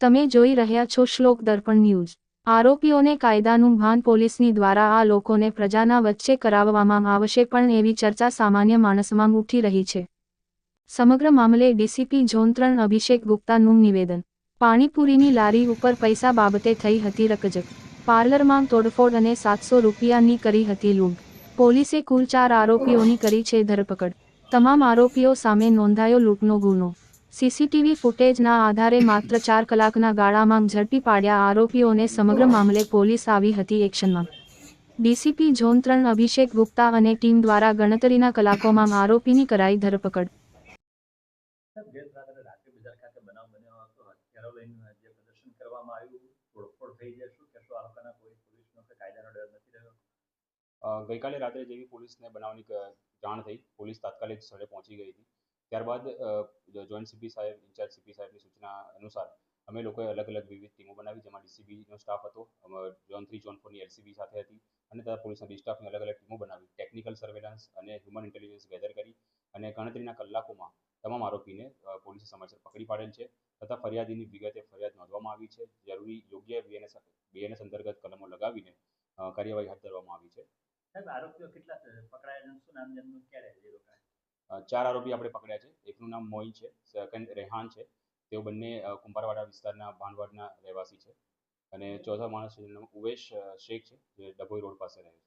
તમે જોઈ રહ્યા છો શ્લોક દર્પણ ન્યૂઝ. આરોપીઓને કાયદાનું ભાન પોલીસની દ્વારા આ લોકોને પ્રજાના વચ્ચે કરાવવામાં આવશે પણ એવી ચર્ચા સામાન્ય માણસમાં ઉઠી રહી છે. સમગ્ર મામલે ડીસીપી ઝોન ત્રણ અભિષેક ગુપ્તાનું નિવેદન. પાણીપુરીની લારી ઉપર પૈસા બાબતે થઈ હતી રકજક પાર્લરમાં તોડફોડ અને સાતસો રૂપિયાની કરી હતી લૂંટ. પોલીસે કુલ ચાર આરોપીઓની કરી છે ધરપકડ. તમામ આરોપીઓ સામે નોંધાયો લૂંટનો ગુનો. સીસીટીવી ફૂટેજના આધારે માત્ર ચાર કલાકના ગાળામાં ઝડપી પાડ્યા આરોપીઓને સમગ્ર મામલે પોલીસ આવી હતી એક્શનમાં. ડીસીપી ઝોન ત્રણ અભિષેક ગુપ્તા અને ટીમ દ્વારા ગણતરીના કલાકોમાં આરોપીની કરાઈ ધરપકડ. ગઈકાલે રાત્રે જેવી પોલીસને બનાવની જાણ થઈ, પોલીસ તાત્કાલિક સ્થળે પહોંચી ગઈ હતી. ત્યારબાદ જોઈન્ટ સીપી સાહેબ ઇન્ચાર્જ સીપી સાહેબની સૂચના અનુસાર અમે લોકોએ અલગ અલગ વિવિધ ટીમો બનાવી, જેમાં ડીસીબીનો સ્ટાફ હતો ઝોન થ્રી ઝોન ફોરની એલસીબી સાથે હતી અને તથા પોલીસના બી સ્ટાફની અલગ અલગ ટીમો બનાવી ટેકનિકલ સર્વેલન્સ અને હ્યુમન ઇન્ટેલિજન્સ ગેધર કરી અને ગણતરીના કલાકોમાં તમામ આરોપીને પોલીસે સમયસર પકડી પાડેલ છે તથા ફરિયાદીની વિગતે ફરિયાદ નોંધવામાં આવી છે. જરૂરી યોગ્ય બીએનએસ બીએનએસ અંતર્ગત કલમો લગાવીને કાર્યવાહી હાથ ધરવામાં આવી છે. સાહેબ, આરોપીઓ કેટલા પકડાયેલા પકડાયા શું નામ જન્મ ક્યારે ચાર આરોપી આપણે પકડ્યા છે. એકનું નામ મોઈ છે સેકન્ડ રેહાન છે. તેઓ બંને કુંભારવાડા વિસ્તારના ભાંડવાડના રહેવાસી છે. અને ચોથા માણસ છે નામ ઉવેશ શેખ છે જે ડભોઈ રોડ પાસે રહે છે.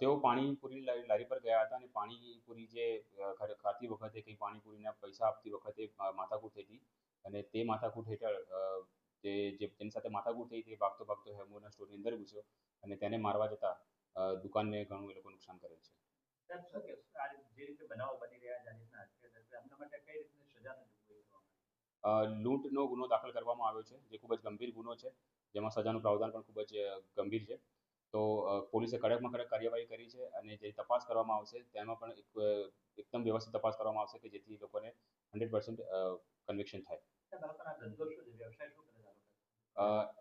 તેઓ પાણીપુરી લારી પર ગયા હતા અને પાણીપુરી જે ખાતી વખતે કંઈ પાણીપુરીના પૈસા આપતી વખતે માથાકૂટ થઈ હતી. અને તે માથાકૂટ હેઠળ તે જે તેની સાથે માથાકૂટ થઈ તે ભાગતો ભાગતો હેમોના સ્ટોરની અંદર ઘૂસ્યો અને તેને મારવા જતાં દુકાનને ઘણું એ લોકો નુકસાન કરે છે. લૂંટનો ગુનો દાખલ કરવામાં આવ્યો છે જે ખૂબ જ ગંભીર ગુનો છે. જેમાં સજાનું પ્રાવધાન પણ ખૂબ જ ગંભીર છે. તો પોલીસે કડકમાં કડક કાર્યવાહી કરી છે અને જે તપાસ કરવામાં આવશે તેમાં પણ એક એકદમ વ્યવસ્થિત તપાસ કરવામાં આવશે કે જેથી લોકોને હંડ્રેડ પર્સન્ટ કન્વિક્શન થાય.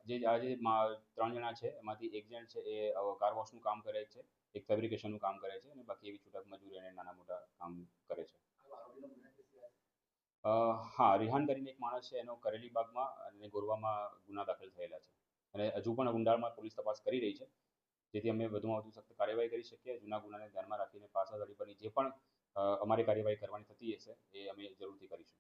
જે આજે ત્રણ જણા છે, એમાંથી એક જણ છે એ કાર વોશનું કામ કરે છે, એક ફેબ્રિકેશનનું કામ કરે છે અને બાકી એવી છૂટક મજૂરી અને નાના મોટા કામ કરે છે. હા, રિહાન કરીને એક માણસ છે, એનો કરેલી બાગમાં અને ગોરવામાં ગુના દાખલ થયેલા છે. અને હજુ પણ ઊંડાણમાં પોલીસ તપાસ કરી રહી છે. જેથી અમે વધુમાં વધુ સખત કાર્યવાહી કરી શકીએ, જૂના ગુનાને ધ્યાનમાં રાખીને પાછા પરની જે પણ અમારી કાર્યવાહી કરવાની થતી હશે, એ અમે જરૂરથી કરીશું.